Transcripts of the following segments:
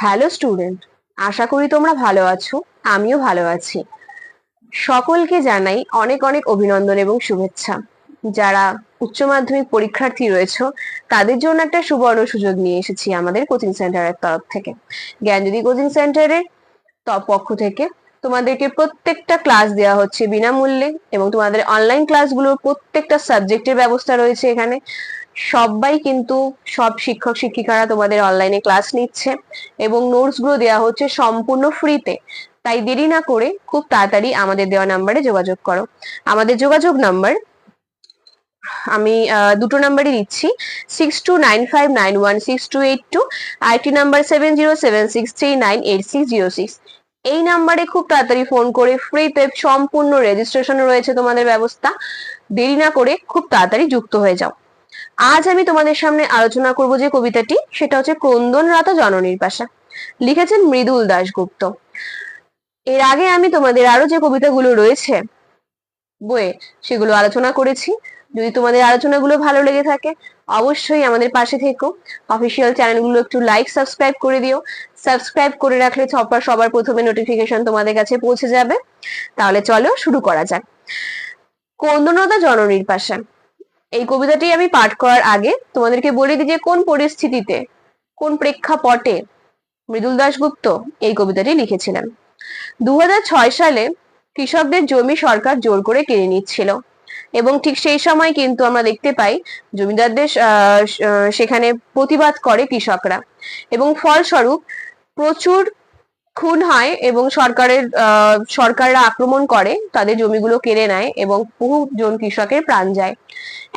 Hello student আশা করি তোমরা ভালো আছো, আমিও ভালো আছি। সকলকে জানাই অনেক অনেক অভিনন্দন এবং শুভেচ্ছা। যারা উচ্চ মাধ্যমিক পরীক্ষার্থী রয়েছে, তাদের জন্য একটা সুবর্ণ সুযোগ নিয়ে এসেছি আমাদের কোচিং সেন্টারের তরফ থেকে। জ্ঞানজ্যোতি কোচিং সেন্টারের পক্ষ থেকে, তোমাদেরকে প্রত্যেকটা ক্লাস দেওয়া হচ্ছে বিনামূল্যে এবং তোমাদের অনলাইন ক্লাসগুলোর প্রত্যেকটা সাবজেক্টের ব্যবস্থা রয়েছে এখানে। সবাই কিন্তু সব শিক্ষক শিক্ষিকারা তোমাদের অনলাইনে ক্লাস নিচ্ছে এবং নোটসগুলো দেওয়া হচ্ছে সম্পূর্ণ ফ্রিতে তাই দেরি না করে খুব তাড়াতাড়ি আমাদের দেওয়া নাম্বারে যোগাযোগ করো। আমাদের যোগাযোগ নাম্বার আমি দুটো নাম্বারই দিচ্ছি। Six two nine five nine one six two eight two আরেকটি number seven zero seven six three nine eight six zero six এই নাম্বারে খুব তাড়াতাড়ি ফোন করে ফ্রিতে সম্পূর্ণ রেজিস্ট্রেশন রয়েছে তোমাদের ব্যবস্থা। দেরি না করে খুব তাড়াতাড়ি যুক্ত হয়ে যাও। আজ আমি তোমাদের সামনে আলোচনা করব যে কবিতাটি, সেটা হচ্ছে ক্রন্দন রাতা জননীর পাশা। লিখেছেন মৃদুল দাশগুপ্ত। এর আগে আমি তোমাদের আরও যে কবিতাগুলো রয়েছে, বইয়ে সেগুলো আলোচনা করেছি। যদি তোমাদের আলোচনাগুলো ভালো লেগে থাকে, অবশ্যই আমাদের পাশে থেকো। অফিসিয়াল চ্যানেলগুলো একটু লাইক সাবস্ক্রাইব করে দিও। সাবস্ক্রাইব করে রাখলে সবার সবার প্রথমে নোটিফিকেশন তোমাদের কাছে পৌঁছে যাবে। তাহলে চলো শুরু করা যাক। কন্দনতা জননীর পাশা। এই কবিতাটি আমি পাঠ করার আগে তোমাদেরকে বলে দিই যে কোন পরিস্থিতিতে, কোন প্রেক্ষাপটে মৃদুল দাশগুপ্ত এই কবিতাটি লিখেছিলেন। দু হাজার ছয় সালে কৃষকদের জমি সরকার জোর করে কিনে নিচ্ছিল এবং ঠিক সেই সময় কিন্তু আমরা দেখতে পাই জমিদারদের সেখানে প্রতিবাদ করে কৃষকরা এবং ফলস্বরূপ প্রচুর খুন হয় এবং সরকারের সরকাররা আক্রমণ করে, তাদের জমিগুলো কেড়ে নেয় এবং বহুজন কৃষকের প্রাণ যায়।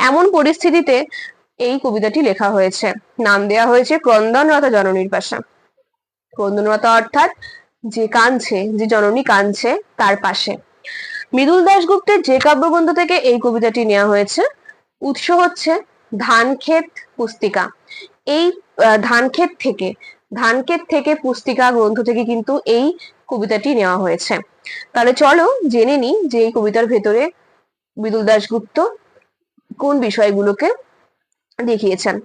এমন পরিস্থিতিতে এই কবিতাটি লেখা হয়েছে। নাম দেওয়া হয়েছে ক্রন্দনরতা জননীর পাশা। ক্রন্দনরতা অর্থাৎ যে কাঁদছে, যে জননী কাঁদছে, তার পাশে। মৃদুল দাশগুপ্তের যে কাব্যগ্রন্থ থেকে এই কবিতাটি নেওয়া হয়েছে, উৎস হচ্ছে ধানক্ষেত পুস্তিকা। এই ধানক্ষেত থেকে ধানক্ষেত থেকে পুস্তিকা, গ্রন্থ থেকে কিন্তু এই কবিতাটি নেওয়া হয়েছে। তাহলে চলো জেনে নিই যে এই কবিতার ভেতরে মৃদুল দাশগুপ্ত কোন বিষয়গুলোকে দেখিয়েছেন।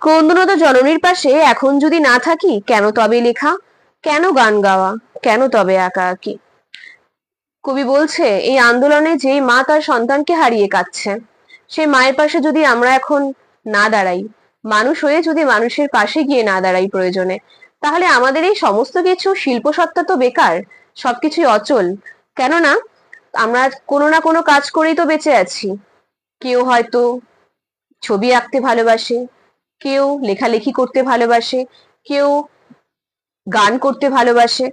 ক্রন্দনত জননীর পাশে এখন যদি না থাকি, কেন তবে লেখা, কেন গান গাওয়া, কেন তবে একা আঁকি কবি বলছে, এই আন্দোলনে যেই মা তার সন্তানকে হারিয়ে কাঁদছে সেই মায়ের পাশে যদি আমরা এখন না দাঁড়াই মানুষ হয়ে যদি মানুষের পাশে গিয়ে না দাঁড়াই প্রয়োজনে, তাহলে আমাদের এই সমস্ত কিছু শিল্প সত্তা তো বেকার, সবকিছুই অচল। কেননা, আমরা কোনো না কোনো কাজ করেই তো বেঁচে আছি। কেউ হয়তো ছবি আঁকতে ভালোবাসে, কেউ লেখালেখি করতে ভালোবাসে, কেউ গান করতে ভালোবাসে।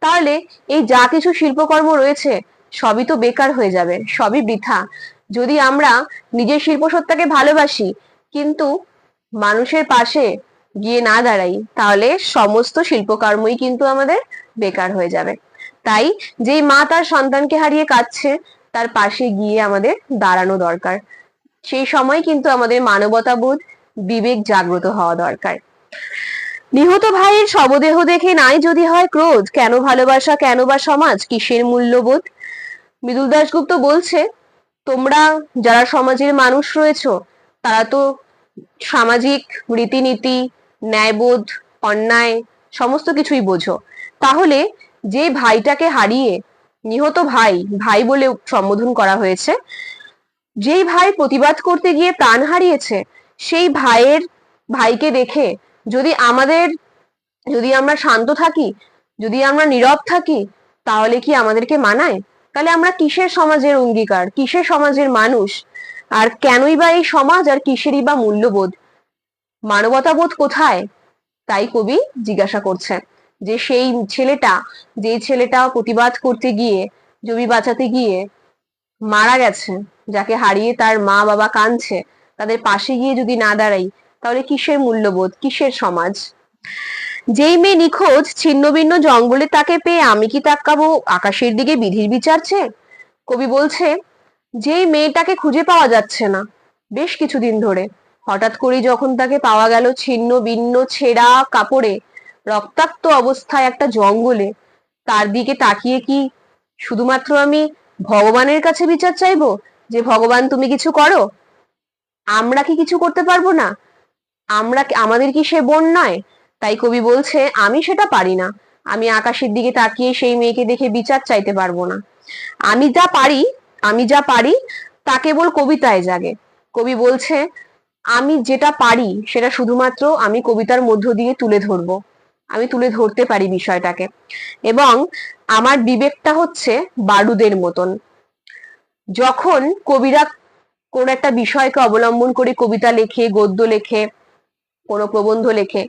তাহলে এই যা কিছু শিল্পকর্ম রয়েছে, সবই তো বেকার হয়ে যাবে, সবই বৃথা। যদি আমরা নিজের শিল্পসত্তাকে ভালোবাসি, কিন্তু মানুষের পাশে গিয়ে না দাঁড়াই, তাহলে সমস্ত শিল্পকর্মই কিন্তু আমাদের বেকার হয়ে যাবে। তাই যেই মা তার সন্তানকে হারিয়ে কাঁদছে, তার পাশে গিয়ে আমাদের দাঁড়ানো দরকার। সেই সময় কিন্তু আমাদের মানবতাবোধ, বিবেক জাগ্রত হওয়া দরকার। নিহত ভাইয়ের শবদেহ দেখে নাই যদি হয় ক্রোধ, কেন ভালোবাসা, কেন বা সমাজ, কিসের মূল্যবোধ? মৃদুল দাশগুপ্ত বলছে, তোমরা যারা সমাজের মানুষ রয়েছো, তারা তো সামাজিক, রীতিনীতি, ন্যায়বোধ, অন্যায়, সমস্ত কিছুই বোঝো। তাহলে যে ভাইটাকে হারিয়ে নিহত ভাই ভাই বলে সম্বোধন করা হয়েছে, যেই ভাই প্রতিবাদ করতে গিয়ে প্রাণ হারিয়েছে, সেই ভাইয়ের, ভাইকে দেখে যদি আমাদের, যদি আমরা শান্ত থাকি, যদি আমরা নীরব থাকি, তাহলে কি আমাদেরকে মানায়? তাহলে আমরা কিসের সমাজের অঙ্গীকার, কিসের সমাজের মানুষ আর কেনই বা এই সমাজ আর কিসেরই বা মূল্যবোধ? মানবতাবোধ কোথায়? তাই কবি জিজ্ঞাসা করছে যে সেই ছেলেটা, যে ছেলেটা প্রতিবাদ করতে গিয়ে, জমি বাঁচাতে গিয়ে মারা গেছে, যাকে হারিয়ে তার মা বাবা কাঁদছে, তাদের পাশে গিয়ে যদি না দাঁড়াই, তাহলে কিসের মূল্যবোধ? কিসের সমাজ? যেই মেয়ে নিখোঁজ ছিন্ন ভিন্ন জঙ্গলে তাকে পেয়ে আমি কি তাকাবো? আকাশের দিকে বিধির বিচারছে কবি বলছে যেই মেয়েটাকে খুঁজে পাওয়া যাচ্ছে না, বেশ কিছুদিন ধরে। হঠাৎ করে যখন তাকে পাওয়া গেল ছিন্ন ভিন্ন ছেঁড়া কাপড়ে, রক্তাক্ত অবস্থায় একটা জঙ্গলে, তার দিকে তাকিয়ে কি শুধুমাত্র আমি ভগবানের কাছে বিচার চাইব যে, ভগবান, তুমি কিছু করো? আমরা কি কিছু করতে পারব না? আমরা আমাদের কি সে বোন নয়? তাই কবি বলছে, আমি সেটা পারি না। আমি আকাশের দিকে তাকিয়ে সেই মেয়েকে দেখে বিচার চাইতে পারব না। আমি যা পারি আমি যা পারি, তা কেবল কবিতায় জাগে। কবি বলছে, আমি যেটা পারি, সেটা শুধুমাত্র আমি কবিতার মধ্য দিয়ে তুলে ধরবো। আমি তুলে ধরতে পারি বিষয়টাকে। এবং আমার বিবেকটা হচ্ছে বারুদের মতন। যখন কবিরা কোন একটা বিষয়কে অবলম্বন করে কবিতা লেখে, গদ্য লেখে, কোনো প্রবন্ধ লেখে,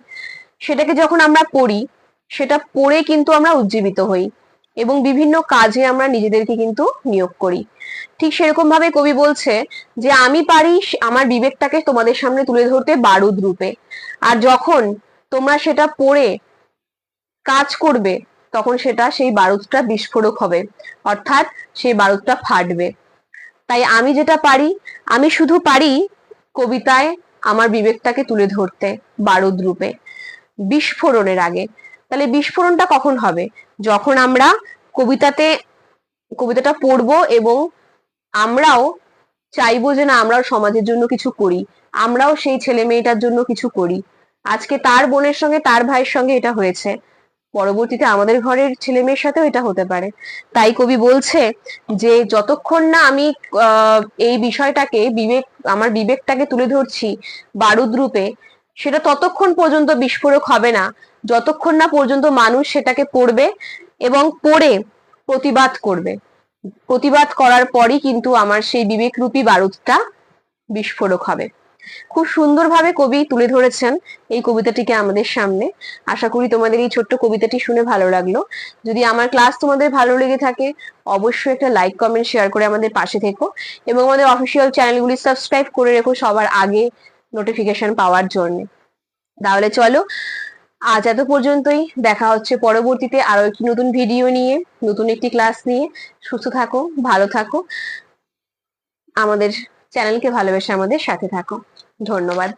সেটাকে যখন আমরা পড়ি, সেটা পড়ে কিন্তু আমরা উজ্জীবিত হই। এবং বিভিন্ন কাজে আমরা নিজেদেরকে কিন্তু নিয়োগ করি। ঠিক সেরকম ভাবে কবি বলছে যে, আমি পারি আমার বিবেকটাকে তোমাদের সামনে তুলে ধরতে বারুদ রূপে। আর যখন তোমরা সেটা পড়ে কাজ করবে, তখন সেটা সেই বারুদটা বিস্ফোরক হবে। অর্থাৎ সেই বারুদটা ফাটবে। তাই আমি যেটা পারি, আমি শুধু পারি কবিতায় আমার বিবেকটাকে তুলে ধরতে বারুদ রূপে। বিস্ফোরণের আগে। তাহলে বিস্ফোরণটা কখন হবে? যখন আমরা কবিতাতে, কবিতাটা পড়ব এবং আমরাও চাইব যে না, আমরাও সমাজের জন্য কিছু করি। আমরাও সেই ছেলে মেয়েটার জন্য কিছু করি। আজকে তার বোনের সঙ্গে, তার ভাইয়ের সঙ্গে এটা হয়েছে। পরবর্তীতে আমাদের ঘরের ছেলে মেয়ের সাথেও এটা হতে পারে। তাই কবি বলছে যে, যতক্ষণ না আমি এই বিষয়টাকে বিবেক, আমার বিবেকটাকে তুলে ধরছি বারুদ রূপে, সেটা ততক্ষণ পর্যন্ত বিস্ফোরক হবে না। যতক্ষণ না পর্যন্ত মানুষ সেটাকে পড়বে এবং পড়ে প্রতিবাদ করবে। প্রতিবাদ করার পরই কিন্তু আমার সেই বিবেকরূপী বারুদটা বিস্ফোরক হবে। খুব সুন্দরভাবে কবি তুলে ধরেছেন এই কবিতাটিকে আমাদের সামনে। আশা করি তোমাদের এই ছোট্ট কবিতাটি শুনে ভালো লাগল। যদি আমার ক্লাস তোমাদের ভালো লেগে থাকে, অবশ্যই একটা লাইক, কমেন্ট, শেয়ার করে আমাদের পাশে থেকো এবং আমাদের অফিসিয়াল চ্যানেলগুলি সাবস্ক্রাইব করে রেখো সবার আগে নোটিফিকেশন পাওয়ার জন্য। তাহলে চলো আজ এত পর্যন্তই। দেখা হচ্ছে পরবর্তীতে আরও একটি নতুন ভিডিও নিয়ে, নতুন একটি ক্লাস নিয়ে। সুস্থ থাকো, ভালো থাকো। আমাদের চ্যানেলকে ভালোবেসে আমাদের সাথে থাকো। ধন্যবাদ।